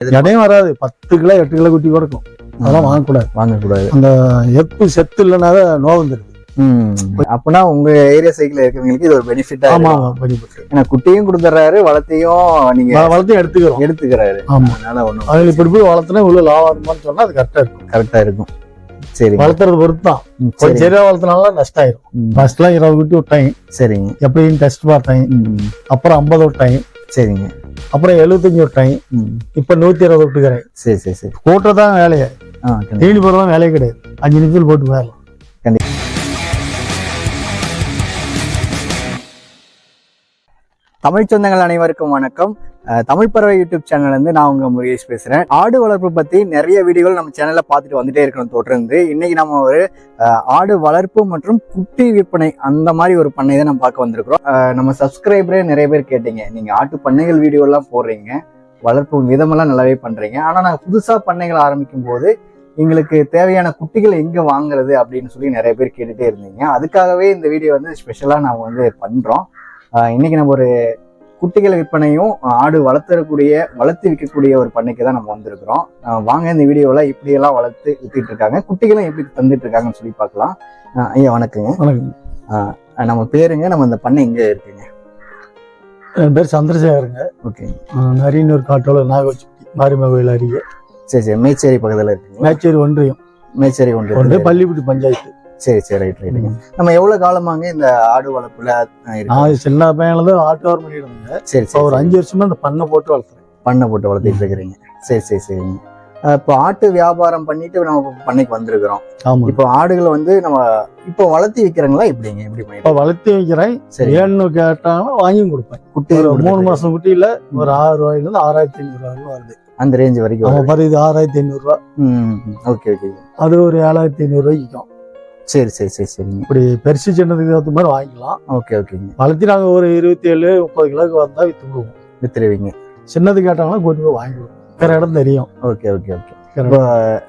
இடையும் வராது. பத்து கிலோ எட்டு கிலோ குட்டி கொடுக்கும் அதெல்லாம் வாங்கக்கூடாது. வாங்கக்கூடாது. அந்த எப்பு செத்து இல்லைனாவே நோவு வந்துருது ம். அப்பனா உங்க ஏரியா சைக்கிள் இருக்கிறவங்களுக்கு இது ஒரு பெனிஃபிட்டா ஆமா ஆமா பெனிஃபிட் ஏன்னா குட்டியும் கொடுத்துறாரு வளத்தையும் நீங்க வளர்த்தையும் எடுத்துக்கிறோம். எடுத்துக்கிறாரு. ஆமா. அதனால ஒண்ணும் அதுல இப்படி போய் வளர்த்தனா இவ்வளவு லாபமான்னு சொன்னா அது கரெக்டா இருக்கும். கரெக்டா இருக்கும். சரி வளர்த்துறது பொறுத்து தான் கொஞ்சம் சரி சரியா வளர்த்தனால நஷ்டம் ஆயிரும் ஃபர்ஸ்ட்லாம் இருபது குட்டி விட்டாங்க. சரிங்க. எப்படின்னு டெஸ்ட் பார்த்தேன். ம், அப்புறம் ஐம்பது விட்டாங்க. சரிங்க. அப்புறம் எழுபத்தஞ்சு விட்டாங்க இப்ப நூத்தி இருபது விட்டுக்கிறேன். சரி சரி சரி. கூட்டுறதான் வேலையை. ஆ கண்டிப்பா. தீனி வேலையே கிடையாது. அஞ்சு நிமிஷத்தில் போட்டு போயிடலாம் தமிழ் சொந்தங்கள் அனைவருக்கும் வணக்கம். தமிழ் பறவை யூடியூப் சேனல்ல இருந்து நான் உங்க முருகேஷ் பேசுறேன். ஆடு வளர்ப்பு பத்தி நிறைய வீடியோகள் நம்ம சேனல்ல பார்த்துட்டு வந்துட்டே இருக்கணும் தொடர்ந்து. இன்னைக்கு நம்ம ஒரு ஆடு வளர்ப்பு மற்றும் குட்டி விற்பனை அந்த மாதிரி ஒரு பண்ணை தான் நம்ம பார்க்க வந்திருக்கிறோம். நம்ம சப்ஸ்கிரைபரே நிறைய பேர் கேட்டீங்க. நீங்க ஆட்டு பண்ணைகள் வீடியோ எல்லாம் போடுறீங்க. வளர்ப்பு விதமெல்லாம் நல்லாவே பண்றீங்க. ஆனா நாங்க புதுசா பண்ணைகள் ஆரம்பிக்கும் போது எங்களுக்கு தேவையான குட்டிகள் எங்க வாங்குறது அப்படின்னு சொல்லி நிறைய பேர் கேட்டுட்டே இருந்தீங்க. அதுக்காகவே இந்த வீடியோ வந்து ஸ்பெஷலா நாங்கள் வந்து பண்றோம். இன்னைக்கு நம்ம ஒரு குட்டிகள் விற்பனையும் ஆடு வளர்த்துறக்கூடிய வளர்த்து விற்கக்கூடிய ஒரு பண்ணைக்கு தான் நம்ம வந்திருக்கிறோம். வாங்க இந்த வீடியோவில் இப்படியெல்லாம் வளர்த்து வித்துட்டு இருக்காங்க. குட்டிகளும் எப்படி தந்துட்டு இருக்காங்கன்னு சொல்லி பார்க்கலாம். ஐயா வணக்கங்க. வணக்கம். நம்ம பேருங்க நம்ம இந்த பண்ணை எங்க இருக்குங்க? என் பேர் சந்திரசேகருங்க. ஓகே. ஆஹ் நரியனூர் காட்டோல நாகவச்சிப்பட்டி மாரியம்மன் கோயில் அருகே. சரி சரி. மேச்சேரி பக்கத்துல இருக்குங்க. மேச்சேரி ஒன்றியம். மேச்சேரி ஒன்று ஒன்று இருக்குது. பள்ளிப்பட்டி பஞ்சாயத்து. சரி சரி ரைட் ரைட்டுங்க நம்ம எவ்வளவு காலமாங்க இந்த ஆடு வளர்ப்புல? நான் சின்ன பையன்ல தான் ஆட்டோவர் பண்ணிடுங்க சரி இப்போ ஒரு சரி. அஞ்சு வருஷமா இந்த பண்ணை போட்டு வளர்த்துறேன் பண்ணை போட்டு வளர்த்துட்டு இருக்கிறீங்க. சரி சரி சரிங்க இப்போ ஆட்டு வியாபாரம் பண்ணிட்டு நம்ம பண்ணைக்கு வந்திருக்கிறோம். இப்போ ஆடுகளை வந்து நம்ம இப்போ வளர்த்தி விற்கிறாங்களா எப்படிங்க? எப்படி இப்போ வளர்த்து வைக்கிறேன். சரி. வேணும்னு கேட்டாங்கன்னா வாங்கியும் கொடுப்பேன். குட்டி மூணு மாசம் குட்டியில ஒரு ஆறு ரூபாயில இருந்து ஆறாயிரத்தி ஐநூறு ரூபாய் வருது. அந்த ரேஞ்ச் வரைக்கும் இது ஆறாயிரத்தி ஐநூறு ரூபா. Okay okay. அது ஒரு ஏழாயிரத்தி ஐநூறு ரூபாய்க்கு விற்கும். சரி சரி சரி சரிங்க. இப்படி பெருசு சின்னதுக்கு ஏற்ற மாதிரி வாங்கிக்கலாம். ஓகே ஓகேங்க. வளர்த்தி நாங்க ஒரு இருபத்தி ஏழு முப்பது கிலோக்கு வந்தா வித்து விடுவோம் வித்துருவீங்க. சின்னது கேட்டாங்கன்னா கூட்டி போய் வாங்கி விடுவோம் வேற இடம் தெரியும். Okay okay okay. இப்போ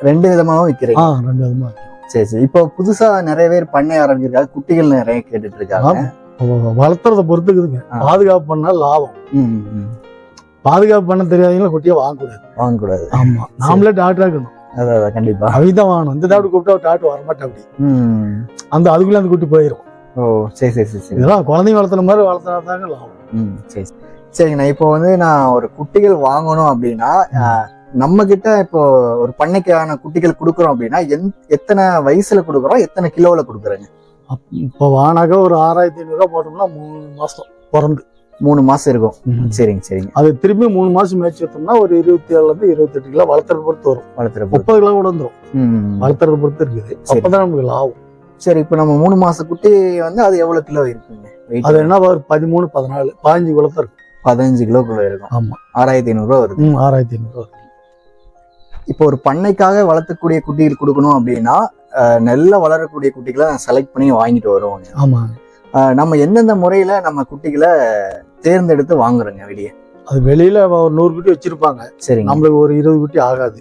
ரெண்டு விதமாவும் விற்கிறீங்க ஆ ரெண்டு விதமா இருக்கு. சரி சரி. இப்போ புதுசா நிறைய பேர் பண்ணை ஆரம்பிச்சிருக்காங்க. குட்டிகள் நிறைய கேட்டுட்டு இருக்காங்க வளர்த்துறத பொறுத்துக்குதுங்க. பாதுகாப்பு பண்ணா லாபம். பாதுகாப்பு பண்ண தெரியாதீங்களா குட்டியை வாங்கக்கூடாது. வாங்கக்கூடாது. ஆமா. நாமளே டாக்டர் இருக்கணும். அதான் அதான் கண்டிப்பா. வாங்கணும் இந்த டாக்டர் கூப்பிட்டா டாக்டர் வரமாட்டா அப்படி. ம். அந்த அதுக்குள்ள அந்த குட்டி போயிடும் ஓ சரி சரி சரி சரி. இதெல்லாம் குழந்தைங்க வளர்த்துற மாதிரி வளர்த்துனா தாங்க லாபம். சரி சரி. சரிங்கண்ணா இப்போ வந்து நான் ஒரு குட்டிகள் வாங்கணும் அப்படின்னா நம்ம கிட்ட இப்போ ஒரு பண்ணைக்கான குட்டிகள் கொடுக்குறோம் அப்படின்னா எந் எத்தனை வயசுல கொடுக்குறோம் எத்தனை கிலோல கொடுக்குறோங்க? இப்போ வானாக்க ஒரு ஆறாயிரத்தி ஐநூறு ரூபா போட்டோம்னா மூணு மாசம் பிறந்து. மூணு மாசம் இருக்கும். சரிங்க சரிங்க. அது திரும்பி மூணு மாசம் மேய்ச்சி வைத்தோம்னா ஒரு இருபத்தி ஏழுல இருந்து இருபத்தெட்டு கிலோ வளர்த்துறத பொறுத்து வரும். வளர்த்துற முப்பது கிலோ கூட வந்துடும் வளர்த்துறத பொறுத்து இருக்குது. அப்பதான் நமக்கு லாபம். சரி இப்போ நம்ம மூணு மாச குட்டி வந்து அது எவ்வளவு கிலோ இருக்குங்க? அது என்ன ஒரு பதிமூணு பதினாலு பதினஞ்சு குளத்தை இருக்கும். பதினஞ்சு கிலோக்குள்ள இருக்கும். ஆமா. ஆறாயிரத்தி ஐநூறு ரூபா வருது. ஆறாயிரத்தி ஐநூறு ரூபா இப்போ ஒரு பண்ணைக்காக வளர்த்தக்கூடிய குட்டிகள் கொடுக்கணும் அப்படின்னா நல்லா வளரக்கூடிய குட்டிகளை செலக்ட் பண்ணி வாங்கிட்டு வருவாங்க. ஆமா. நம்ம எந்தெந்த முறையில நம்ம குட்டிகளை தேர்ந்தெடுத்து வாங்குறோங்க வெளியே. அது வெளியில ஒரு நூறு குட்டி வச்சிருப்பாங்க. சரிங்க. நம்மளுக்கு ஒரு இருபது குட்டி ஆகாது.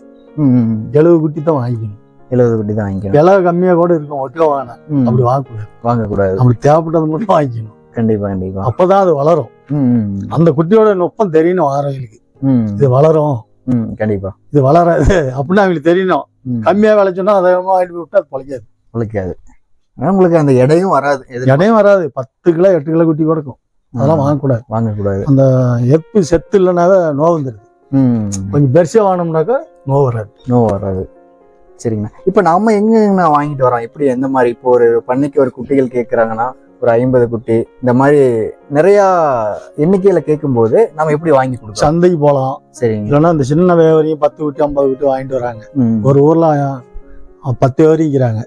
எழுபது குட்டி தான் வாங்கிக்கணும். எழுபது குட்டி தான் வாங்கிக்கணும். விலை கம்மியா கூட இருக்கும் ஒட்டியோ வாங்கினேன் அப்படி வாங்கக்கூடாது. வாங்கக்கூடாது. நம்மளுக்கு தேவைப்பட்டது மட்டும் வாங்கிக்கணும். கண்டிப்பா கண்டிப்பா. அப்பதான் அது வளரும். அந்த குட்டியோட நுட்பம் தெரியணும் வாரவங்களுக்கு. இது வளரும். கண்டிப்பா. இது வளராது அப்படின்னு அவங்களுக்கு தெரியணும். கம்மியா விளைச்சோன்னா அதை வாங்கிட்டு விட்டா அது பழைக்காது. உழைக்காது ஆனா உங்களுக்கு அந்த எடையும் வராது. எது இடையும் வராது. பத்து கிலோ எட்டு கிலோ குட்டி கொடுக்கும் அதெல்லாம் வாங்கக்கூடாது. வாங்கக்கூடாது. அந்த எப்பு செத்து இல்லைனாவே நோவு வந்துருது. ம், கொஞ்சம் பெருசா வாங்கினோம்னாக்கா நோவு வராது. நோ வராது. சரிங்கண்ணா. இப்போ நம்ம எங்கண்ணா வாங்கிட்டு வரோம்? எப்படி எந்த மாதிரி? இப்போ ஒரு பண்ணைக்கு ஒரு குட்டிகள் கேட்குறாங்கன்னா ஒரு ஐம்பது குட்டி இந்த மாதிரி நிறைய எண்ணிக்கையில கேட்கும்போது நம்ம எப்படி வாங்கி கொடுக்கலாம்? சந்தைக்கு போகலாம் சரிங்க. இல்லைன்னா இந்த சின்ன வியாபாரியும் பத்து குட்டி ஐம்பது குட்டி வாங்கிட்டு வராங்க. ஒரு ஊர்ல பத்து வியாபாரிக்கிறாங்க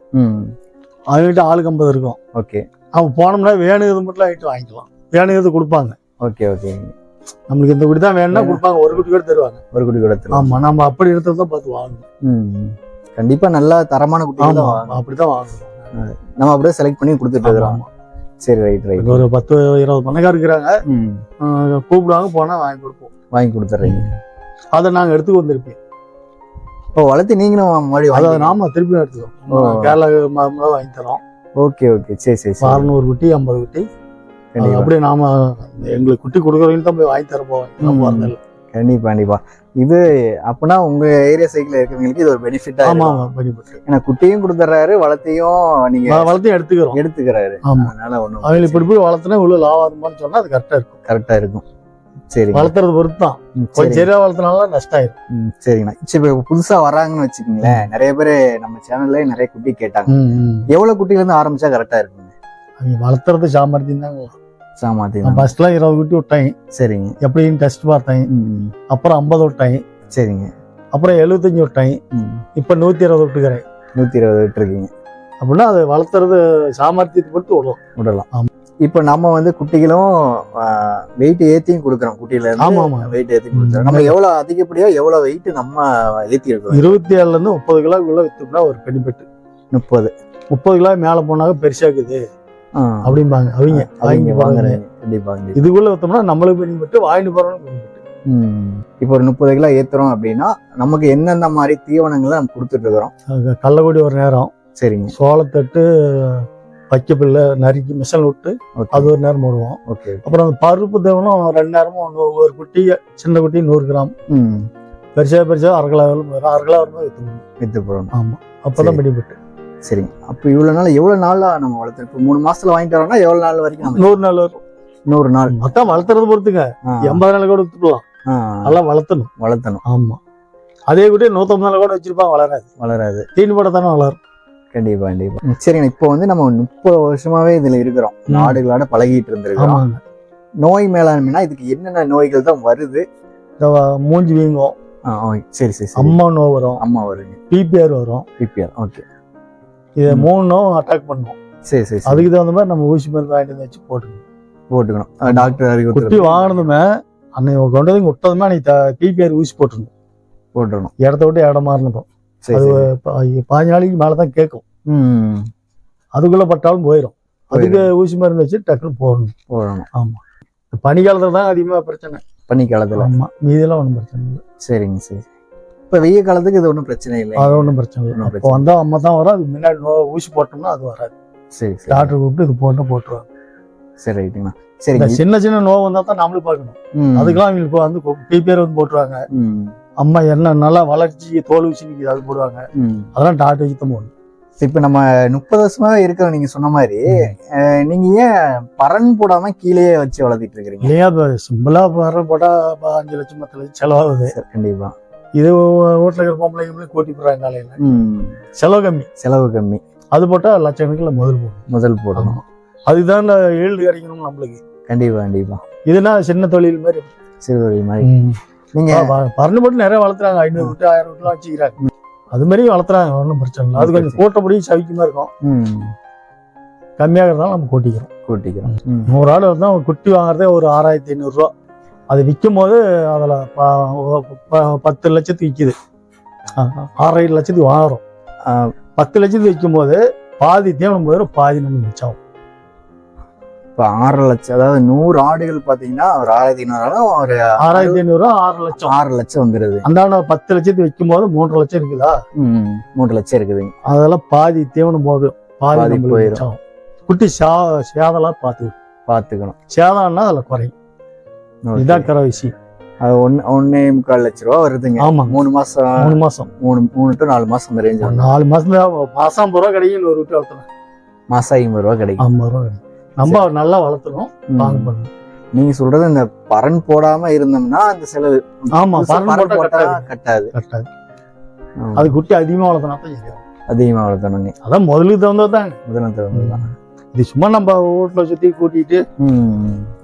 அவங்ககிட்ட ஆளுக்கு ஐம்பது இருக்கும். ஓகே. அவன் போனோம்னா வேணுங்கிறது மட்டும் வாங்கிட்டு வாங்கிக்கலாம். வேணுங்கிறது கொடுப்பாங்க. Okay okay. நம்மளுக்கு இந்த குட்டி தான் வேணும்னா கொடுப்பாங்க. ஒரு குட்டி கூட தருவாங்க. ஒரு குட்டி கூட. ஆமா நம்ம அப்படி எடுத்தது தான் பார்த்து வாங்கணும். கண்டிப்பா நல்லா தரமான ஆமா தான் வாங்கணும். அப்படிதான் வாங்கணும். நம்ம அப்படியே செலக்ட் பண்ணி கொடுத்துட்டு இருக்கிறோம். சரி ரைட் ரைட் ஒரு பத்து இருபது பண்ணைக்கார் இருக்கிறாங்க. கூப்பிடுவாங்க போனா வாங்கி கொடுப்போம். வாங்கி கொடுத்துட்றீங்க அதை நாங்க எடுத்துக்கு வந்திருப்போம் இப்போ வளர்த்து நீங்களும் மறுபடியும் வாங்கி நாம திருப்பி எடுத்துக்கோம். கேரளா வாங்கி தரோம். Okay okay. சரி சரி. அறுநூறு குட்டி ஐம்பது குட்டி. அப்படியே நாம எங்களுக்கு குட்டி கொடுக்குறவங்க தான் போய் வாங்கி தர போவோம் ம். கண்டிப்பா கண்டிப்பா. இது அப்பனா உங்க ஏரியா சைக்கிள் இருக்கிறவங்களுக்கு இது ஒரு பெனிஃபிட்டா ஆமா படிப்பட்டு ஏன்னா குட்டியும் கொடுத்துறாரு வளர்த்தையும் நீங்க வளர்த்தையும் எடுத்துக்கிறோம். எடுத்துக்கிறாரு. அதனால ஒண்ணும் அவங்க இப்படி போய் வளர்த்துனா இவ்வளவு லாபம் வருமான்னு சொன்னா அது கரெக்டா இருக்கும். கரெக்டா இருக்கும். சரிங்க. வளர்த்துறது பொறுத்து தான் கொஞ்சம். சரியா வளர்த்தனால நஷ்டம் ஆயிரும் சரிங்கண்ணா. சரி இப்ப புதுசா வராங்கன்னு வச்சுக்கோங்களேன் நிறைய பேர் நம்ம சேனல்ல நிறைய குட்டி கேட்டாங்க. எவ்வளவு குட்டில இருந்து ஆரம்பிச்சா கரெக்டா இருக்குங்க? அவங்க வளர்த்துறது சாமர்த்தியம் தான் சாமாத்தி நான் ஃபர்ஸ்ட்ல இருபது குட்டி விட்டேன். சரிங்க. எப்படின்னு டெஸ்ட் பார்த்தேன். அப்புறம் ஐம்பது விட்டேன். சரிங்க. அப்புறம் எழுபத்தஞ்சு விட்டேன். இப்ப நூத்தி இருபது விட்டுக்கிறேன் நூத்தி இருபது விட்டுருக்கீங்க. அப்படின்னா அது வளர்த்துறது சாமர்த்தியத்தை பொறுத்து விடலாம். ஆமா. இப்ப நம்ம வந்து குட்டிகளும் வெயிட் ஏத்தியும் கொடுக்குறோம். குட்டியில ஆமா, இருந்து ஆமா. வெயிட் ஏத்தி கொடுக்குறோம். நம்ம எவ்வளவு அதிகப்படியா எவ்வளவு வெயிட் நம்ம ஏத்தி இருக்கிறோம் இருபத்தி ஏழுல இருந்து முப்பது கிலோக்குள்ள வித்தோம்னா ஒரு பெனிஃபிட் முப்பது. முப்பது கிலோ மேல போனாக்க பெருசாக்குது ஆ, அப்படிம்பாங்க அவங்க அவங்க வாங்கி வாங்குறேன் வாங்குறேன் கண்டிப்பா கண்டிப்பா. இதுக்குள்ள வித்தோம்னா நம்மளுக்கு பெனிஃபிட் வாங்கிட்டு பெனிஃபிட் ம். இப்போ ஒரு முப்பது கிலோ ஏத்துறோம் அப்படின்னா நமக்கு எந்தெந்த மாதிரி தீவனங்களை நம்ம கொடுத்துட்டு இருக்கிறோம் கள்ளக்குடி ஒரு நேரம் சரிங்க சோளத்தட்டு வைக்கப்பில்ல நறுக்கி மிஷின் விட்டு அது ஒரு நேரம் போடுவோம் ஓகே அப்புறம் அந்த பருப்பு தேவனும் ரெண்டு நேரமும் ஒரு குட்டி சின்ன குட்டி நூறு கிராம் பெருசா பெருசா அரை கிலோ வரும் அரை கிலோ வித்துக்கணும் வித்து போடணும் ஆமா அப்பதான். பெனிஃபிட் சரிங்க அப்போ இவ்வளவு நாள் எவ்வளவு நாளா நம்ம வளர்த்து இப்போ மூணு மாசத்துல வாங்கிட்டு வரோம்னா எவ்வளவு நாள் வரைக்கும் நூறு நாள் வரும். நூறு நாள். மொத்தம் வளர்த்துறது பொறுத்துங்க. எண்பது நாள் கூட வித்துக்கலாம் நல்லா வளர்த்தணும். வளர்த்தணும். ஆமா. அதே குட்டி நூத்தம்பது நாள் கூட வச்சிருப்பாங்க வளராது. வளராது. தீனி போட தானே வளரும். கண்டிப்பா கண்டிப்பா. சரிங்க இப்போ வந்து நம்ம முப்பது வருஷமாவே இதுல இருக்கிறோம். ம். ஆடுகளோட பழகிட்டு இருந்திருக்கிறோம். ஆமாங்க. நோய் மேலாண்மைனா இதுக்கு என்னென்ன நோய்கள் தான் வருது? இந்த மூஞ்சி வீங்கும். சரி சரி. அம்மா நோய் வரும். அம்மா வருங்க. பிபிஆர் வரும். PPR okay. இது ம். மூணு நோய் அட்டாக் பண்ணும். சரி சரி அதுக்கு தகுந்த மாதிரி நம்ம ஊசி மருந்து வாங்கிட்டு வந்து வச்சு போட்டுக்கணும். போட்டுக்கணும். டாக்டர் குட்டி அறிவுறுத்தல் வாங்கினதுமே அன்னைக்கு கொண்டு வந்து விட்டதுமே அன்னைக்கு பிபிஆர் ஊசி போட்டுருணும் போட்டுடணும். இடத்த விட்டு இடம் மாறினதும். அது சரி. ப- பாஞ்சு நாளைக்கு மேலே தான் கேட்கும். ம் அதுக்குள்ள பட்டாலும் போயிடும் அதுக்கு ஊசி மருந்து வச்சு டக்குன்னு போடணும். போடணும். ஆமா. இந்த பனிக்காலத்துல தான் அதிகமா பிரச்சனை. பனி காலத்துல ஆமா. மீதியெல்லாம் ஒன்றும் பிரச்சனை இல்லை. சரிங்க சரி. இப்ப வெய்ய காலத்துக்கு இது ஒன்றும் பிரச்சனை இல்லை அது ஒன்றும் பிரச்சனை இல்லை. ஒண்ணும் அப்போ பிரச்சனை வந்தா அம்மா தான் வரும் அது முன்னாடி நோ ஊசி போட்டோம்னா அது வராது. சரி சரி. டாக்டர் கூப்பிட்டு இது போட்டு போட்டுருவாங்க. சரி ரைட்டுங்கண்ணா. இந்த சரிங்க சின்ன சின்ன நோய் வந்தா தான் நம்மளும் பார்க்கணும். அதுக்கெல்லாம் அவங்களுக்கு வந்து பிபிஆர் வந்து போட்டுருவாங்க. அம்மா என்ன நல்லா வளர்ச்சி தோல் ஊசி நிக்குது அது போடுவாங்க. அதெல்லாம் டாக்டர் தான் போடணும். இப்ப நம்ம முப்பது வருஷமாவே இருக்கிற நீங்க சொன்ன மாதிரி நீங்க ஏன் பரன் போடாம கீழேயே வச்சு வளர்த்திட்டு இருக்கிறீங்க? இல்லையா இப்போ சிம்பிளா வர போட்டா இப்ப அஞ்சு லட்சம் பத்து லட்சம் செலவாகுது. சரி, கண்டிப்பா. இது வீட்டில் இருக்கிற பொம்பளைங்க கூட்டி போடுறாங்க காலையில. ம், செலவு கம்மி. செலவு கம்மி. அது போட்டா லட்சக்கணக்கில் முதல் போடும் முதல் போடணும். அதுதான் ஈல்டு கிடைக்கணும் நம்மளுக்கு. கண்டிப்பா கண்டிப்பா. இதுனா சின்ன தொழில் மாதிரி? சிறுதொழில் மாதிரி. நீங்க பறந்து போட்டு நிறைய வளர்த்துறாங்க. ஐநூறு விட்டு ஆயிரம் விட்டுலாம் வச்சுக்கிறாங்க. அது மாதிரி வளர்த்துறாங்க. ஒன்றும் பிரச்சனை இல்லை. அது கொஞ்சம் கூட்டப்படி சவிக்குமா இருக்கும். ம், கம்மியாகிறதால நம்ம கூட்டிக்கிறோம். கூட்டிக்கிறோம். நூறு ஆடு வந்து அவங்க குட்டி வாங்குறதே ஒரு ஆறாயிரத்தி ஐநூறுரூவா அது விற்கும் போது அதில் பத்து லட்சத்துக்கு விற்கிது ஆறாயிரம் லட்சத்துக்கு வாங்குறோம். பத்து லட்சத்துக்கு விற்கும் போது பாதி தீவனம் போயிடும் பாதி நம்ம மிச்சம். இப்ப ஆறு லட்சம் அதாவது நூறு ஆடுகள் பாத்தீங்கன்னா ஒரு ஆயிரத்தி ஐநூறு ஒரு ஆறாயிரத்தி ஐநூறுரூவா ஆறு லட்சம். ஆறு லட்சம் வந்துருது. அந்த பத்து லட்சத்துக்கு விற்கும் போது மூன்றரை லட்சம் இருக்குதா? மூன்று லட்சம் இருக்குதுங்க அதெல்லாம் பாதி தீவனம் போடும் பாதி. மிச்சம். குட்டி சா சேதெல்லாம் பார்த்து பாத்துக்கணும். சேதம்னா அதில் குறையும். Okay. இதுதான் கரை விஷயம் அது ஒன்னு ஒன்னே முக்கால் லட்ச ரூபா வருதுங்க. ஆமாங்க மூணு மாசம் மூணு மாசம். மூணு மூணு டு நாலு மாசம் ரேஞ்ச் நாலு மாசம் தான் மாசம் ஐம்பது ரூபா கிடைக்கும் ஒரு விட்டு வளர்த்தணும் மாசம் ஐம்பது ரூபா கிடைக்கும். ஐம்பது ரூபா கிடைக்கும். நம்ம நல்லா வளர்த்தணும் ம். வாங்க பண்ணணும் நீங்க சொல்றது இந்த பரன் போடாம இருந்தோம்னா அந்த செலவு ஆமா பரன் போட்டா கட்டாது. கட்டாது. கட்டாது. ஆமா. அது குட்டி அதிகமா வளர்த்தனா தான் அதிகமா வளர்த்தணுங்க. அதான் முதலுக்கு தகுந்தது தாங்க முதல்ல தகுந்ததுதான் இது சும்மா நம்ம வீட்டுல சுத்தி கூட்டிட்டு.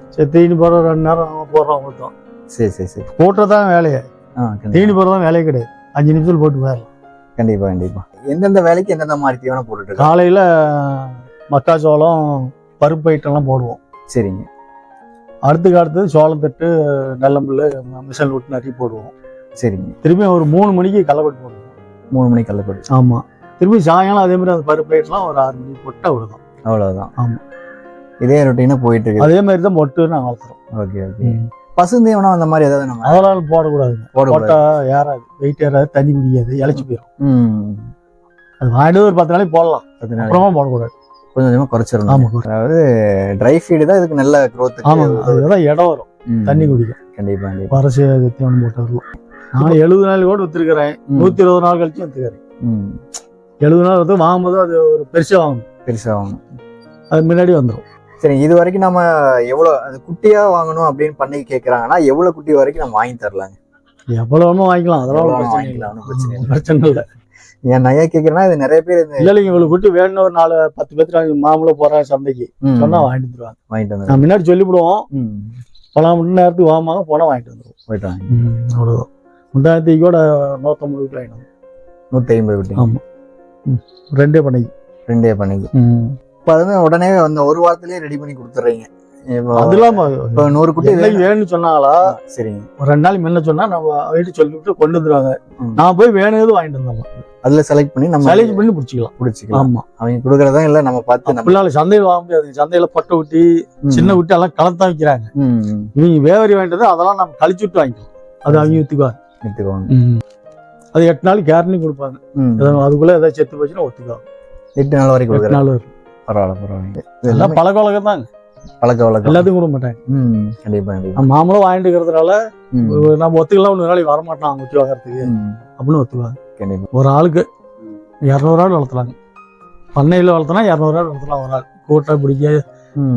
சரி தீனி போடுற ரெண்டு நேரம் போடுறோம் மொத்தம் சரி சரி சரி. கூட்டுறதான் வேலையே. ஆ, கண்டிப்பா. தீனி வேலையே கிடையாது. அஞ்சு நிமிஷத்துல போட்டு போயிடலாம். கண்டிப்பா கண்டிப்பா. எந்தெந்த வேலைக்கு எந்தெந்த மாதிரி தீவனம் போட்டுட்டு காலையில மக்காச்சோளம் பருப்பு ஐட்டம்லாம் போடுவோம். சரிங்க. அடுத்துக்கு அடுத்தது சோளம் தட்டு நல்லம்புல்லு மிஷின் விட்டு நிறைய போடுவோம். சரிங்க. திரும்பி ஒரு மூணு மணிக்கு களைக்கொட்டி போடுவோம். மூணு மணிக்கு கள்ளப்படி ஆமா. திரும்பி சாயங்காலம் அதே மாதிரி அந்த பருப்பு ஐட்டம்லாம் ஒரு ஆறு மணிக்கு போட்டு அவ்வளவுதான். அவ்வளவுதான். ஆமா. இதே ரொட்டீனா போயிட்டு இருக்கு அதே மாதிரி தான் மொட்டு நான் வளர்த்துறோம் ஓகே ஓகே பசுந்தீவனம் அந்த மாதிரி ஏதாவது நம்ம அதெல்லாம் போடக்கூடாதுங்க. போட போட்டா ஏறாது. வெயிட் ஏறாது தண்ணி குடிக்காது இழைச்சி போயிடும் அது வாங்கிட்டு ஒரு பத்து நாளைக்கு போடலாம். பத்து நாள் அப்புறமா போடக்கூடாது. கொஞ்சம் கொஞ்சமா குறைச்சிடணும். ஆமா அதாவது ட்ரை ஃபீடு தான் இதுக்கு நல்ல growth ஆமாங்க அதுதான் இடம் வரும். தண்ணி குடிக்கும் கண்டிப்பா கண்டிப்பா. பரசு தீவனம் போட்டு வரலாம். நான் எழுபது நாள் கூட வித்துருக்கிறேன். நூத்தி இருபது நாள் கழிச்சு வித்துக்கிறேன். எழுபது நாள் வந்து வாங்கும்போது அது ஒரு பெருசா வாங்கணும். பெருசா வாங்கணும். அது முன்னாடி வந்துடும் சரி இது வரைக்கும் நம்ம எவ்வளவு அது குட்டியா வாங்கணும் அப்படின்னு பண்ணி கேக்குறாங்கன்னா எவ்வளவு குட்டி வரைக்கும் நம்ம வாங்கி தரலாங்க. எவ்வளவு வேணுமோ வாங்கிக்கலாம். அதெல்லாம் வாங்கிக்கலாம், பிரச்சனை இல்லை. பிரச்சனை இல்லை. ஏன் நான் ஏன் கேக்குறேன்னா இது நிறைய பேர் இல்ல இல்லைங்க குட்டி வேணும்னு ஒரு நாலு பத்து பேர்த்து மாமூல போறாங்க சந்தைக்கு. ம், சொன்னா வாங்கிட்டு வந்துருவாங்க. வாங்கிட்டு வந்து நான் முன்னாடி சொல்லிவிடுவோம். ம், பல மணி நேரத்துக்கு வாங்க போனா வாங்கிட்டு வந்துருவோம். போயிட்டு வாங்க. அவ்வளவுதான். முண்டாயிரத்தி கூட நூத்தம்பது ரூபாய் வாங்கிட்டு. நூத்தி ஐம்பது குட்டி. ஆமா. ம். ரெண்டே பண்ணிக்கு. ரெண்டே பண்ணிக்கு. இப்ப அது வந்து உடனே அந்த ஒரு வாரத்திலேயே ரெடி பண்ணி கொடுத்துறீங்க இப்போ அதெல்லாம் இப்போ நூறு குட்டி வேணும்னு சொன்னாங்களா? சரிங்க. ஒரு ரெண்டு நாள் முன்ன சொன்னா நம்ம வீட்டு சொல்லிவிட்டு கொண்டு வந்துருவாங்க. நான் போய் வேணுங்கிறது வாங்கிட்டு வந்துடலாம். அதுல செலக்ட் பண்ணி நம்ம சேலஞ்ச் பண்ணி பிடிச்சிக்கலாம். பிடிச்சிக்கலாம். ஆமா. அவங்க கொடுக்கறதா இல்ல நம்ம பார்த்து நம்ம அப்படிலாம் சந்தையில் வாங்க முடியாது. சந்தையில பட்டை குட்டி சின்ன குட்டி எல்லாம் ம், ம், இவங்க வேவரி வாங்கிட்டு வந்து அதெல்லாம் நம்ம கழிச்சு விட்டு வாங்கிக்கலாம். அது அவங்க வித்துக்குவாங்க எடுத்துக்குவாங்க அது எட்டு நாள் கேரண்டி கொடுப்பாங்க. அதுக்குள்ள ஏதாவது செத்து போச்சுன்னா ஒத்துக்குவாங்க எட்டு நாள் வரைக்கும் எட்டு நாள் வரும் பரவாயில்ல பரவாயில்ல. இதெல்லாம் பழக்க வழக்கம் தாங்க பழக்க வழக்கம். எல்லாத்தையும் கொடுக்க மாட்டாங்க ம் கண்டிப்பா மாமூலம் வாங்கிட்டு இருக்கிறதுனால நம்ம ஒத்துக்கலாம் ஒரு நாளைக்கு வரமாட்டான் அவங்க குட்டி வாங்குறதுக்கு அப்படின்னு ஒத்துக்குவாங்க. கண்டிப்பா. ஒரு ஆளுக்கு இரநூறு ஆள் வளர்த்தலாங்க பண்ணையில் வளர்த்தனா இரநூறு ஆள் வளர்த்தலாம் ஒரு ஆள். கூட்டை பிடிக்க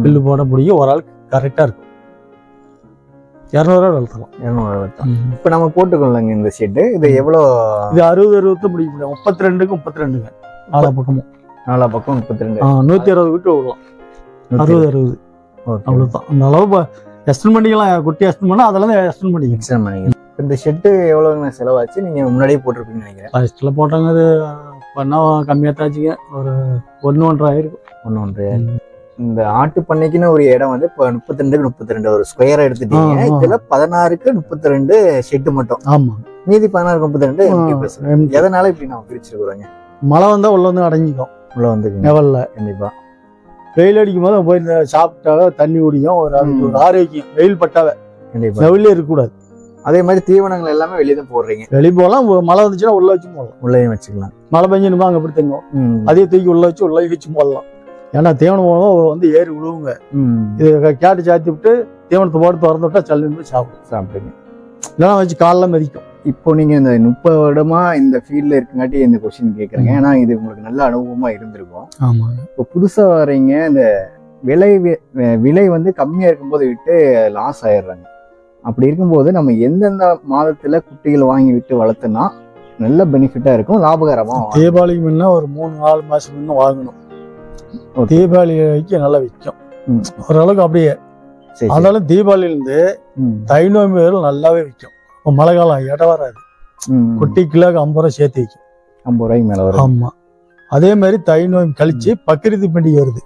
பில்லு போட பிடிக்க ஒரு ஆளுக்கு கரெக்டாக இருக்கும். இரநூறு ஆள் வளர்த்தலாம். இருநூறு வளர்த்தோம். இப்ப நம்ம போட்டுக்கொள்ளங்க இந்த ஷெட்டு இது எவ்வளவு இது அறுபது அறுபத்து பிடிக்க முடியும் முப்பத்தி ரெண்டுக்கு முப்பத்தி ரெண்டுங்க. நாலா பக்கமும். நாலா பக்கம் முப்பத்தி ரெண்டு நூத்தி அறுபது விட்டு விடலாம். அறுபது அறுபது. அவ்வளவுதான். அந்த அளவு எஸ்டன் பண்ணிக்கலாம். குட்டி எஸ்டன் பண்ணா அதெல்லாம் எஸ்டன் பண்ணிக்கலாம். இந்த ஷெட்டு எவ்வளவுங்க செலவாச்சு? நீங்க முன்னாடியே போட்டிருப்பீங்கன்னு நினைக்கிறேன். ஃபர்ஸ்ட்ல போட்டாங்க அது பண்ணா கம்மியாக தாச்சுங்க ஒரு ஒன்று ஒன்றரை ஆயிருக்கும் ஒன்று ஒன்று இந்த ஆட்டு பண்ணைக்குன்னு ஒரு இடம் வந்து இப்போ முப்பத்தி ரெண்டுக்கு முப்பத்தி ரெண்டு ஒரு ஸ்கொயரா எடுத்துட்டீங்க. இதுல பதினாறுக்கு முப்பத்தி ரெண்டு ஷெட்டு மட்டும். ஆமா. மீதி பதினாறுக்கு முப்பத்தி ரெண்டு. எதனால இப்படி நம்ம பிரிச்சிருக்கிறோங்க? மழை வந்தா உள்ள வந்து அடைஞ்சிக்கும் உள்ள வந்துக்குங்க லெவல்ல கண்டிப்பா. வெயில் அடிக்கும் போது போய் சாப்பிட்டாவே தண்ணி குடிக்கும் ஒரு அதுக்கு ஒரு ஆரோக்கியம். வெயில் பட்டாவே. கண்டிப்பா. நெவிலே இருக்கக்கூடாது. அதே மாதிரி தீவனங்கள் எல்லாமே வெளியே தான் போடுறீங்க. வெளியே போகலாம் மழை வந்துச்சுன்னா உள்ள வச்சு போடலாம். உள்ளேயும் வச்சுக்கலாம். மழை பெஞ்சுனுமா அங்கே எப்படி தங்கும் அதே தூக்கி உள்ள வச்சு உள்ள வச்சு போடலாம். ஏன்னா தீவனம் போனதும் வந்து ஏறி விழுவுங்க. இது கேட்டு சாத்தி விட்டு தீவனத்தை போட்டு திறந்து விட்டா சல்லுன்னு சாப்பிடும். சாப்பிடுங்க. இல்லைன்னா வச்சு காலைல மிதிக்கும். இப்போ நீங்க இந்த முப்பது வருடமா இந்த ஃபீல்ட்ல இருக்கங்காட்டி இந்த கொஸ்டின் கேக்குறீங்க. ஏன்னா இது உங்களுக்கு நல்ல அனுபவமா இருந்திருக்கும். ஆமாங்க இப்போ புதுசா வரீங்க இந்த விலை விலை வந்து கம்மியா இருக்கும்போது விட்டு லாஸ் ஆயிடுறாங்க. அப்படி இருக்கும்போது நம்ம எந்தெந்த மாதத்துல குட்டிகள் வாங்கி விட்டு வளர்த்தோம்னா நல்ல பெனிஃபிட்டா இருக்கும் லாபகரமா வாங்கலாம். தீபாவளிக்கு முன்ன ஒரு மூணு நாலு மாசம் முன்ன வாங்கணும். Okay. தீபாவளிக்கு நல்லா விற்கும். ஓரளவுக்கு அப்படியே. அதனால தீபாவளியிலேருந்து ம், தை நோம்பு வரையிலும் நல்லாவே விற்கும். இப்போ மழை காலம் இடம் வராது. குட்டி கிலோக்கு ஐம்பது ரூபா சேர்த்து விற்கும் ஐம்பது ரூபாய்க்கு மேல வரும். ஆமா. அதே மாதிரி தை நோம்பு கழிச்சு பக்கிரிதி பண்டிகை வருது.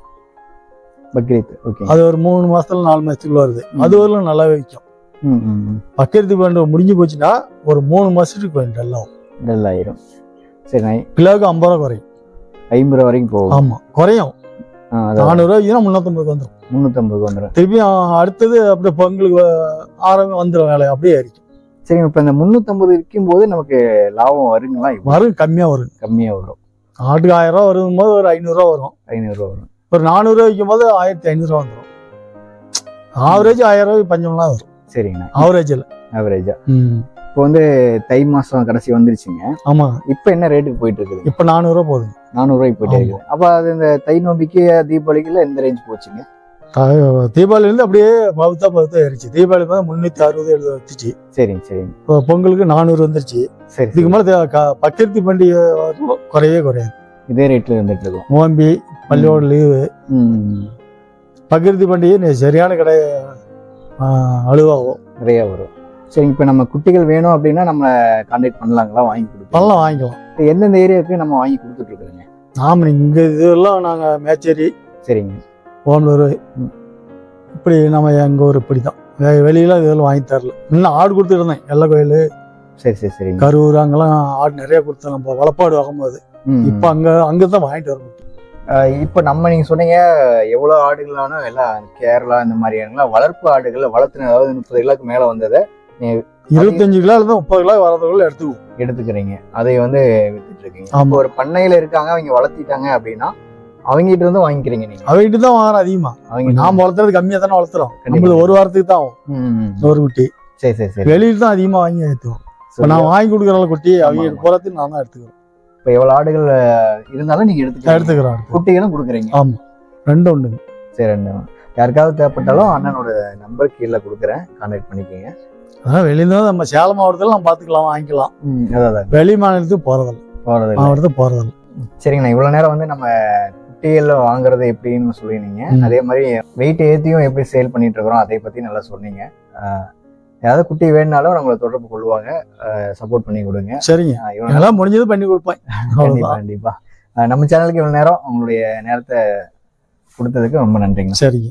பக்ரீத் ஓகே. அது ஒரு மூணு மாசத்துல நாலு மாசத்துக்குள்ள வருது. அது வரலும் நல்லாவே விற்கும். ம், ம், ம். பக்கிரிதி பண்டிகை முடிஞ்சு போச்சுன்னா ஒரு மூணு மாசத்துக்கு போயிட்டு எல்லாம் டல் ஆயிரும் சரி கிலோவுக்கு ஐம்பது ரூபா குறையும். ஐம்பது ரூபா வரைக்கும் போகும். ஆமா குறையும். ஆ, அதான். நானூறு ரூபாய்க்கு முன்னூத்தம்பதுக்கு வந்துடும் முந்நூற்றம்பது வந்துடும் திருப்பி அடுத்தது அப்படியே பொங்கலுக்கு ஆரம்பி வந்துடும் வேலை. அப்படியே ஏறிக்கும் சரி இப்போ இந்த முந்நூற்றம்பது விற்கும் போது நமக்கு லாபம் வருங்களா? வரும் கம்மியா வரும். கம்மியா வரும். ஆட்டுக்கு ஆயிரம் ரூபா வரும் போது ஒரு ஐநூறுரூவா வரும். ஐநூறுரூவா வரும். ஒரு நானூறு ரூபா விற்கும் போது ஆயிரத்தி ஐநூறுரூவா வந்துடும் ஆவரேஜ் ஆயிரம் ரூபாய் பஞ்சம்லாம் வரும். சரிங்கண்ணா ஆவரேஜில் ஆவரேஜா ம். இப்போ வந்து தை மாசம் கடைசி வந்துருச்சுங்க. ஆமா. இப்போ என்ன ரேட்டுக்கு போயிட்டு இருக்குது இப்போ நானூறுரூவா போகுது நானூறுரூவாய்க்கு போயிட்டே. இருக்குது அப்போ அது இந்த தை நோம்பிக்கு தீபாவளிக்குள்ள எந்த ரேஞ்ச் போச்சுங்க? தீபாவளிலேருந்து அப்படியே பகுத்தா பகுத்தா ஏறிச்சு. தீபாவளி வந்து முந்நூற்றி அறுபது எழுபது வந்துச்சு சரிங்க சரிங்க. இப்போ பொங்கலுக்கு நானூறு வந்துருச்சு. சரி இதுக்கு மேலே பக்கிருத்தி பண்டிகை குறையவே குறையாது. இதே ரேட்ல இருந்துட்டு இருக்கும். நோம்பி பள்ளியோட லீவு. ம், பக்கிருத்தி பண்டிகை சரியான கடை அழுவாகும் நிறைய வரும். சரி இப்போ நம்ம குட்டிகள் வேணும் அப்படின்னா நம்ம கான்டாக்ட் பண்ணலாங்களா? வாங்கி கொடுப்போம் பழம் வாங்கிக்கலாம். எந்தெந்த ஏரியாவுக்கு நம்ம வாங்கி கொடுத்துட்டு இருக்கிறோங்க? ஆமாம் இங்கே இதெல்லாம் நாங்கள் மேச்சேரி. சரிங்க. ம். இப்படி நம்ம எங்கள் ஊர் இப்படி தான் வெளியில இதெல்லாம் வாங்கி தரல. இன்னும் ஆடு கொடுத்துட்டு இருந்தேன். எல்லை கோயில் சரி சரி சரிங்க. கரூர் அங்கெல்லாம் ஆடு நிறைய கொடுத்தேன். நம்ம வளப்பாடு வாங்கும்போது. இப்போ அங்கே அங்கே தான் வாங்கிட்டு வர முடியும். ஆஹ் இப்போ நம்ம நீங்க சொன்னீங்க எவ்வளவு ஆடுகளான எல்லாம் கேரளா இந்த மாதிரி இடங்கள்லாம் வளர்ப்பு ஆடுகளை வளர்த்துன அதாவது முப்பது கிலோக்கு மேல வந்ததை இருபத்தஞ்சு கிலோ இருந்து முப்பது கிலோ வரதுக்குள்ள எடுத்துக்குவோம். எடுத்துக்கிறீங்க. அதை வந்து வித்துட்டு இருக்கீங்க. இப்போ ஒரு பண்ணையில இருக்காங்க அவங்க வளர்த்திட்டாங்க அப்படின்னா அவங்ககிட்ட இருந்து வாங்கிக்கிறீங்க நீங்க? அவங்ககிட்ட தான் வாங்குறோம் அதிகமா. அவங்க நாம் வளர்த்துறது கம்மியா தானே வளர்த்துறோம். நம்மளுக்கு ஒரு வாரத்துக்கு தான் ஆகும். ஒரு குட்டி. சரி சரி சரி. வெளியில தான் அதிகமா வாங்கி ஏற்றுவோம் நான் வாங்கி கொடுக்குற குட்டி அவங்க. பூராத்தையும் நான் தான் எடுத்துக்கிறேன் இப்போ எவ்வளவு ஆடுகள் இருந்தாலும் நீங்க எடுத்துக்கலாம் எடுத்துக்கிறேன் குட்டிகளும் கொடுக்குறீங்க. ஆமா. ரெண்டு உண்டுங்க சரி அண்ணா யாருக்காவது தேவைப்பட்டாலும் அண்ணனோட நம்பர் கீழே கொடுக்குறேன். கான்டாக்ட் பண்ணிக்கோங்க. அதான் வெளியில நம்ம சேலம் மாவட்டத்தில் நம்ம பார்த்துக்கலாம் வாங்கிக்கலாம். அதான் வெளி மாநிலத்துக்கு போறதில்ல. போறது மாவட்டத்துக்கு போறதில்ல. சரிங்கண்ணா இவ்வளவு நேரம் வந்து நம்ம குட்டிகள் வாங்குறது எப்படின்னு சொல்லியிருந்தீங்க. அதே மாதிரி வெயிட் ஏற்றியும் எப்படி சேல் பண்ணிட்டு இருக்கிறோம் அதை பத்தி நல்லா சொன்னீங்க. ஏதாவது குட்டி வேணுனாலும் நம்மளை தொடர்பு கொள்வாங்க. சப்போர்ட் பண்ணி கொடுங்க. சரிங்க. எல்லாம் முடிஞ்சது பண்ணி கொடுப்பேன். கண்டிப்பா அவ்வளவுதான். கண்டிப்பா. அஹ், நம்ம சேனலுக்கு இவ்வளவு நேரம் உங்களுடைய நேரத்தை கொடுத்ததுக்கு ரொம்ப நன்றிங்க. சரிங்க.